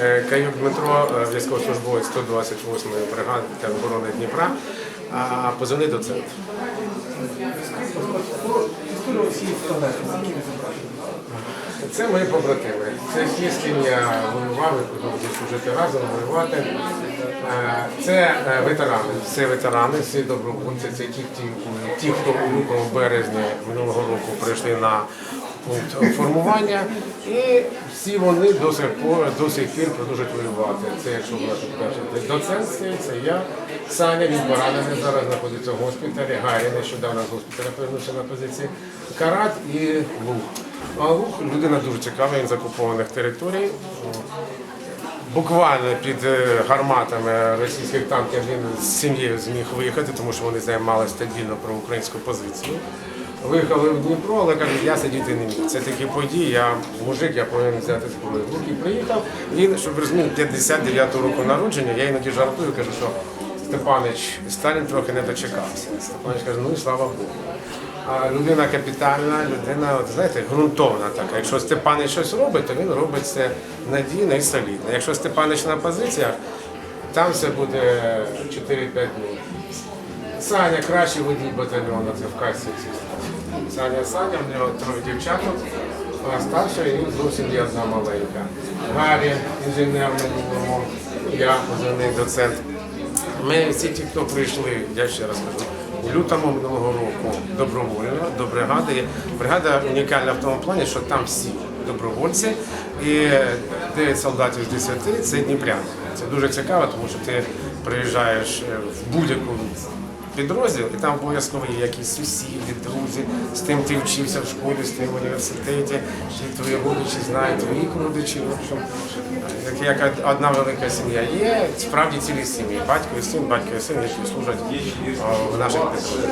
Е, Каюк Дмитро, е, військовослужбовець 128-ї бригади оборони Дніпра, а позивний до центру. Це мої побратими. Це ті, з ким я воював, і продовжую служити разом, воювати. Е, Це е, ветерани, це ветерани, всі добровольці, це ті, ті, хто у лютому березні минулого року прийшли на пункт формування. І всі вони до сих пор до сих пір продовжують воювати. Це якщо була тут перша доцент, це я. Саня, він поранений зараз знаходиться в госпіталі. Гаррі нещодавно з госпіталя повернувся на позиції. Карат і Лук. Лук людина дуже цікава, він з окупованих територій. Буквально під е, гарматами російських танків він з сім'єю зміг виїхати, тому що вони займалися стабільно про українську позицію. Виїхали в Дніпро, але кажуть, я сидіти не міг. Це такі події, я мужик, я повинен взяти зброю. в руки приїхав. Він, щоб ви розуміли, 59-го року народження, я іноді жартую, кажу, що Степанич Сталін трохи не дочекався. Степанич каже, ну і слава Богу. А людина капітальна, людина, от, знаєте, ґрунтовна така. Якщо Степанич щось робить, то він робить це надійно і солідно. Якщо Степанич на позиціях, там все буде 4-5 днів. Саня кращий водій батальйону, це в касі. Саня Саня, в нього троє дівчаток, а старша і зовсім є одна маленька. Гаррі, інженер я позивний доцент. Ми всі ті, хто прийшли, я ще раз кажу, у лютому минулого року добровольно до бригади. Бригада унікальна в тому плані, що там всі добровольці і 9 солдатів з 10 це дніпряни. Це дуже цікаво, тому що ти приїжджаєш е, в будь-яку підрозділ, і там обов'язково є якісь сусіди, друзі, з тим ти вчився в школі, з тим в університеті, чи твої родичі знають твоїх родичів. В общем, як, як одна велика сім'я. Є справді цілі сім'ї. Батько і син, батько і син, які служать в наших підрозділах.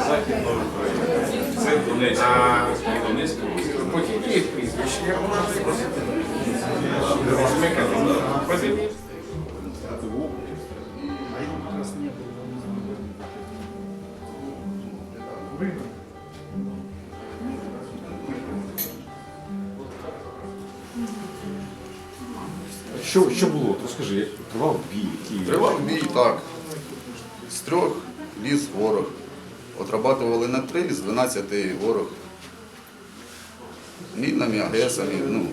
Що, що було? Розкажи, як тривав бій, Тривав бій так. З трьох ліз ворог. Отрабатували на три, з 12 ворог. Мінами, агресами, ну,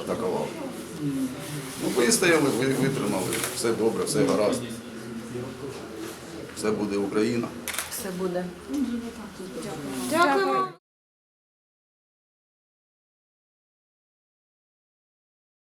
атакував. Ну, вистояли, витримали. Все добре, все гаразд. Все буде Україна. Все буде. Дякуємо.